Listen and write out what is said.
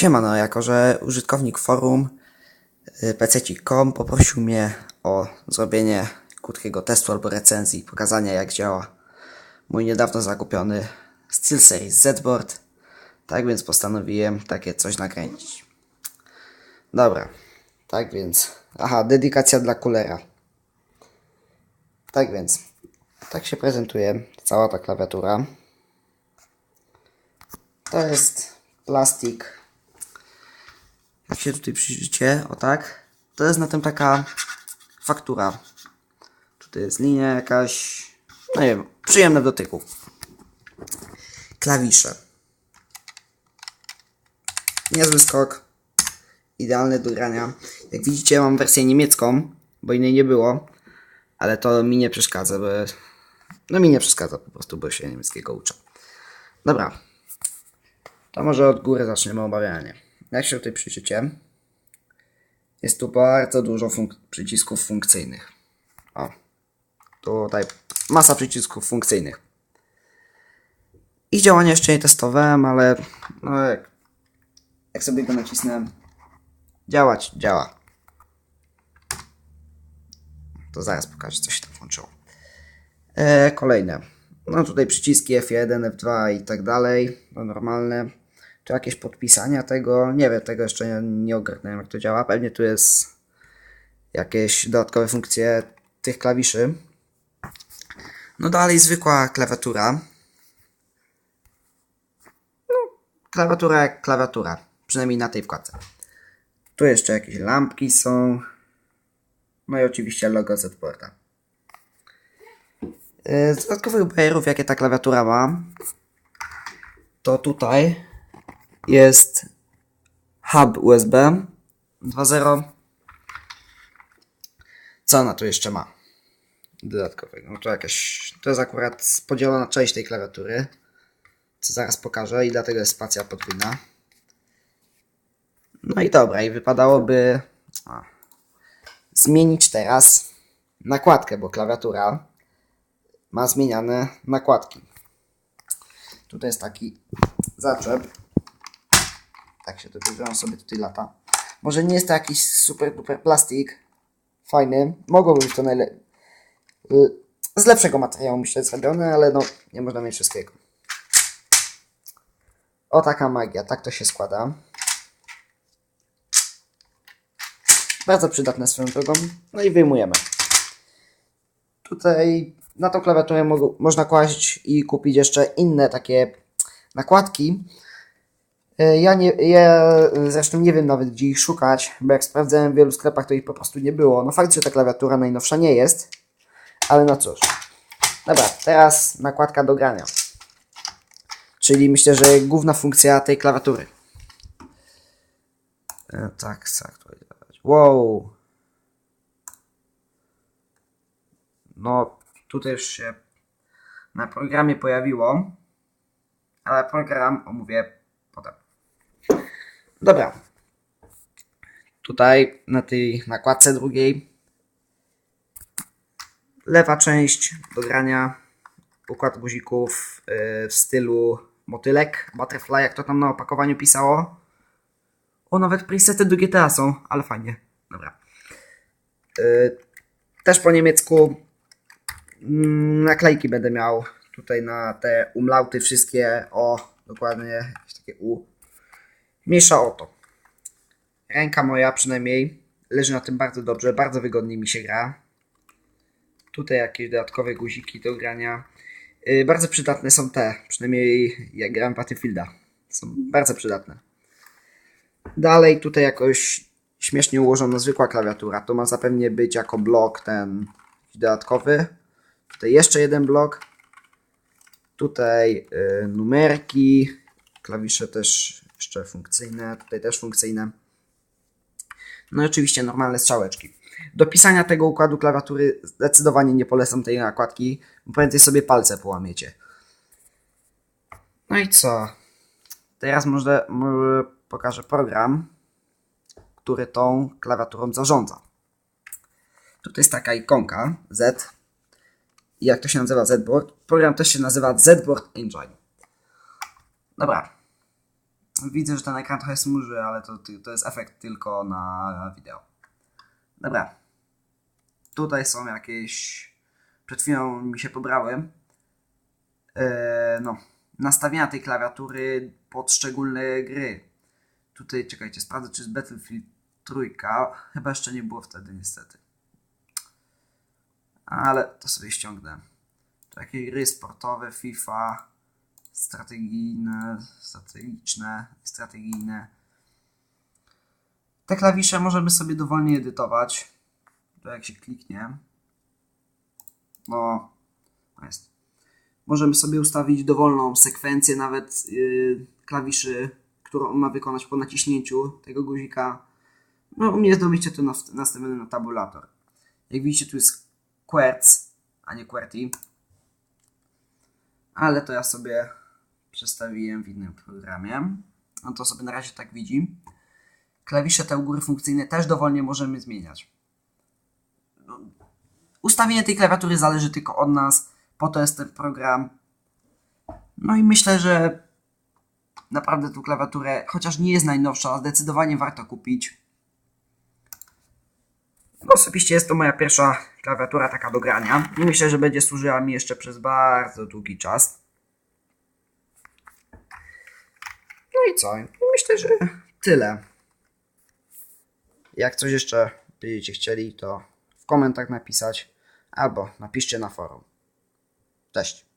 Siemano, jako że użytkownik forum y, pececik.com poprosił mnie o zrobienie krótkiego testu albo recenzji, pokazania jak działa mój niedawno zakupiony SteelSeries Z-Board. Tak więc postanowiłem takie coś nakręcić. Dobra, tak więc, aha, dedykacja dla kulera. Tak więc, tak się prezentuje cała ta klawiatura. To jest plastik jak się tutaj przyjrzycie, o tak, to jest na tym taka faktura. Tutaj jest linia jakaś, no nie wiem, przyjemne w dotyku. Klawisze. Niezły skok. Idealny do grania. Jak widzicie, mam wersję niemiecką, bo innej nie było. Ale to mi nie przeszkadza, bo... No mi nie przeszkadza po prostu, bo się niemieckiego uczę. Dobra. To może od góry zaczniemy omawianie. Jak się tutaj przyjrzycie, jest tu bardzo dużo funk przycisków funkcyjnych. O, tutaj masa przycisków funkcyjnych. Ich działania jeszcze nie testowałem, ale no jak, jak sobie go nacisnę, działać, działa. To zaraz pokażę, co się tam włączyło. E, kolejne. No tutaj przyciski F1, F2 i tak dalej. No normalne. Tu jakieś podpisania tego. Nie wiem, tego jeszcze nie, nie ogarnąłem, jak to działa. Pewnie tu jest jakieś dodatkowe funkcje tych klawiszy. No dalej zwykła klawiatura. No, klawiatura jak klawiatura. Przynajmniej na tej wkładce. Tu jeszcze jakieś lampki są. No i oczywiście logo Z-Porta. Yy, Z dodatkowych bajerów, jakie ta klawiatura ma, to tutaj jest hub USB 2.0. Co ona tu jeszcze ma? Dodatkowego. No to jakaś. To jest akurat podzielona część tej klawiatury. Co zaraz pokażę i dlatego jest spacja podwójna. No i dobra, i wypadałoby a, zmienić teraz nakładkę, bo klawiatura ma zmieniane nakładki. Tutaj jest taki zaczep tak się to wygląda sobie tutaj lata. Może nie jest to jakiś super duper plastik. Fajny. Mogłoby być to najlepiej. Z lepszego materiału myślę zrobione, ale no nie można mieć wszystkiego. O taka magia, tak to się składa. Bardzo przydatne swoją drogą. No i wyjmujemy. Tutaj na tą klawiaturę mo można kłaść i kupić jeszcze inne takie nakładki, ja, nie, ja zresztą nie wiem nawet gdzie ich szukać, bo jak sprawdzałem w wielu sklepach, to ich po prostu nie było. No fakt, że ta klawiatura najnowsza nie jest, ale no cóż. Dobra, teraz nakładka do grania. Czyli myślę, że główna funkcja tej klawiatury. E, tak, zaktualizować. Wow. No, tutaj już się na programie pojawiło, ale program omówię. Dobra. Tutaj na tej nakładce drugiej lewa część do grania układ guzików yy, w stylu motylek, butterfly, jak to tam na opakowaniu pisało. O, nawet presety do GTA są, ale fajnie. Dobra. Yy, też po niemiecku yy, naklejki będę miał tutaj na te umlauty wszystkie. O, dokładnie jakieś takie U Mniejsza o to. Ręka moja przynajmniej leży na tym bardzo dobrze, bardzo wygodnie mi się gra. Tutaj jakieś dodatkowe guziki do grania. Yy, bardzo przydatne są te, przynajmniej jak gram Battlefielda. Są bardzo przydatne. Dalej tutaj jakoś śmiesznie ułożona zwykła klawiatura. To ma zapewne być jako blok ten dodatkowy. Tutaj jeszcze jeden blok. Tutaj yy, numerki. Klawisze też jeszcze funkcyjne, tutaj też funkcyjne. No i oczywiście normalne strzałeczki. Do pisania tego układu klawiatury zdecydowanie nie polecam tej nakładki, bo prędzej sobie palce połamiecie. No i co? Teraz może, pokażę program, który tą klawiaturą zarządza. Tutaj jest taka ikonka Z. Jak to się nazywa Z-Board? Program też się nazywa Z-Board Engine. Dobra, Widzę, że ten ekran trochę smuży, ale to, to jest efekt tylko na wideo. Dobra. Tutaj są jakieś... Przed chwilą mi się pobrały. Eee, no. Nastawienia tej klawiatury pod szczególne gry. Tutaj, czekajcie, sprawdzę, czy jest Battlefield trójka. Chyba jeszcze nie było wtedy, niestety. Ale to sobie ściągnę. To jakieś gry sportowe, FIFA, strategijne, strategiczne, strategijne. Te klawisze możemy sobie dowolnie edytować. To jak się kliknie. No, jest. Możemy sobie ustawić dowolną sekwencję nawet yy, klawiszy, którą on ma wykonać po naciśnięciu tego guzika. No, u mnie zrobicie to nas- nastawione na tabulator. Jak widzicie, tu jest QWERTZ, a nie QWERTY. Ale to ja sobie przestawiłem w innym programie. No to sobie na razie tak widzi. Klawisze te u góry funkcyjne też dowolnie możemy zmieniać. No, Ustawienie tej klawiatury zależy tylko od nas. Po to jest ten program. No i myślę, że naprawdę tą klawiaturę, chociaż nie jest najnowsza, zdecydowanie warto kupić. No osobiście jest to moja pierwsza klawiatura taka do grania i myślę, że będzie służyła mi jeszcze przez bardzo długi czas. No i co? Myślę, że tyle. Jak coś jeszcze będziecie chcieli, to w komentarzach napisać albo napiszcie na forum. Cześć.